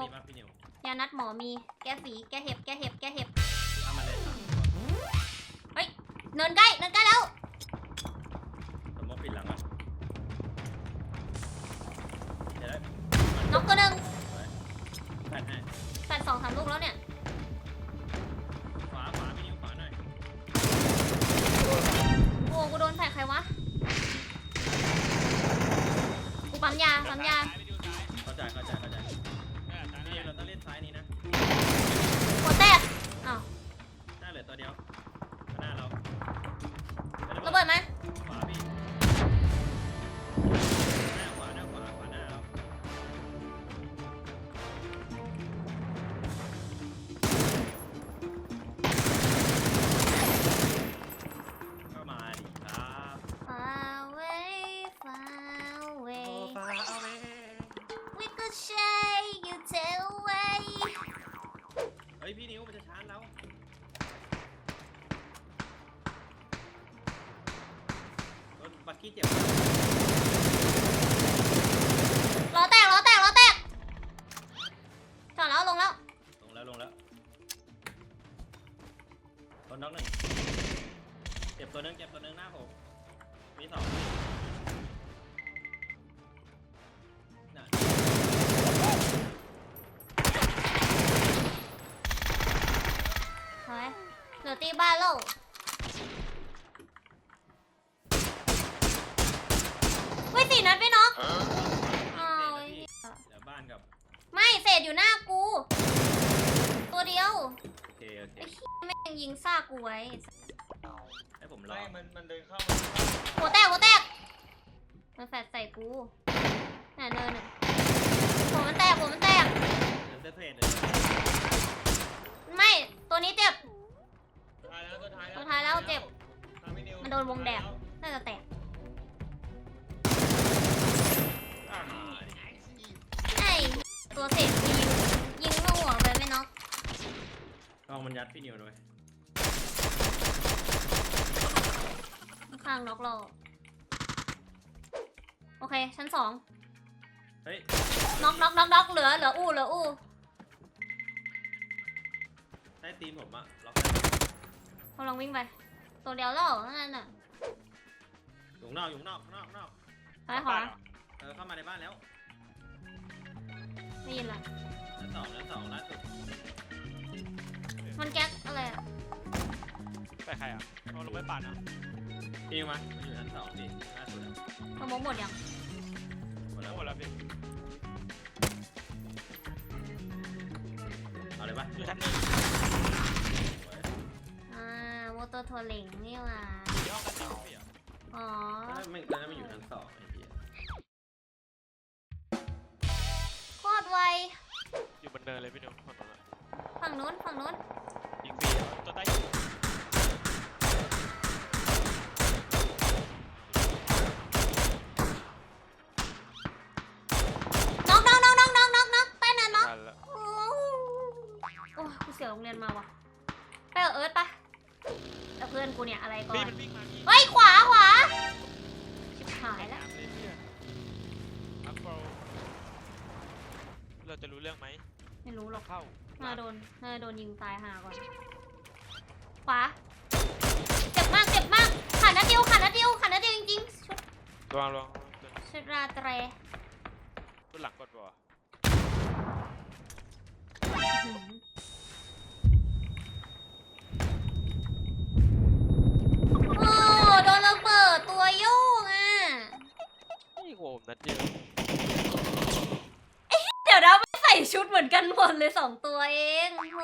มีป่ะพี่นิวยานัดหมอมี แก้ฝีแก้เห็บ แก้เห็บ แก้เห็บ เอามาเลยสามตัวเนินใกล้ เนินใกล้แล้ว สมมติปิดหลังอะเดี๋ยวได้น็อกตัวหนึ่งแปดให้แปดสองสามลูกแล้วเนี่ย ขวาขวาพี่นิวขวาหน่อยโอ้กูโดนแฝกใครวะ กูปั๊มยา ปั๊มยาเข้า กกี้เจ็บล้อแตกล้อแตกล้อแตกจอดแล้วลงแล้ว ลงแล้วลงแล้วคนน็อกหนึ่งเจ็บตัวหนึงเจ็บตัวหนึงหน้าผมมีสองน่ะเฮ้ยเหลือตีบ้านแล้วเฮ้ยสี่นัดไม่น็อกอ้าว เดี๋ยวบ้านกับ ไม่เศ ษอยู่หน้ากู ตัวเดียวโอเคโอเคไอ้เหี้ยแม่งยิงซากกูไว้ให้ผมรอไม่มันมันเดินเข้าหัวแตกหัวแตกมันแฟดใส่กูน่ะเนินอะหัวมันแตกหัวมันแตก เดินเตอร์เทรดเลยไม่ ตัวนี้เจ็บท้ายแล้วตัวท้ายแล้วตัวท้ายแล้วเจ็บ ทำให้วมันโดนวงแดด น่าจะแตก ตัวเศษยิงยิงเข้าหัวไปไม่น็อกลองมันยัดพี่นิวหน่อยข้างน็อกเราโอเค ชั้นสองเฮ้ยน็อกน็อกน็อกน็อกเหลือเหลืออู้เหลืออู้ได้ตีนผมอะล็อกกำลังวิ่งไป ตัวเดียวแล้วนั่นน่ะอยู่ข้างนอกอยู่ข้างนอกข้างนอกข้างนอกซ้ายขวาเออเข้ามาในบ้านแล้ว ได้ยินละ ชั้นสองชั้นสองล่าสุดมันแก๊กอะไรอะไปใครอะเอาลงไปปั่นอะพี่นิวมามันอยู่ชั้นสองดิล่าสุดอะสมองหมดยังหมดแล้วหมดแล้วพี่เอาเลยปะอยู่ชั้นหนึ่งอ่ามอเตอร์ทัวร์เหล่งนี่หว่าย่ห้องกันเดียวพี่อะอ๋อ ไม่ไม่ไม่ไม่อยู่ชั้นสองไอ้ อยู่บนเนินเลยพี่นิวฝั่งนู้นอะฝั่งนู้นฝั่งนู้นยิงฟรีอะตัวใต้อยู่น็อกน็อกน็อกน็อกน็อกน็อกน็อกใต้นั้นน็อกทันแล้วโอ้โอ้กูเสียโรงเรียนมาว่ะไปกับเอิร์ธปะแต่เพื่อนกูเนี่ยอะไรก่อพี่นมันวิ่งมาพี่ เฮ้ยขวาขวาชิบหายแล้วน้ำเลยพี่อะอัพโปรเราจะรู้เรื่องไหม ไม่รู้หรอกเข้าน่าโดนน่าโดนยิงตายหาก่อนขวาเจ็บมากเจ็บมากขาดนัดเดียวขาดนัดเดียวขาดนัดเดียวจริงๆชุดระวังระวังชุดราตรีตัวหลังกดบ่หืมโอ้โดนระเบิดตัวโยกอะนี่โหมนัดเดียว เดี๋ยวเราไเหมือนกันหมดเลยสองตัวเองโห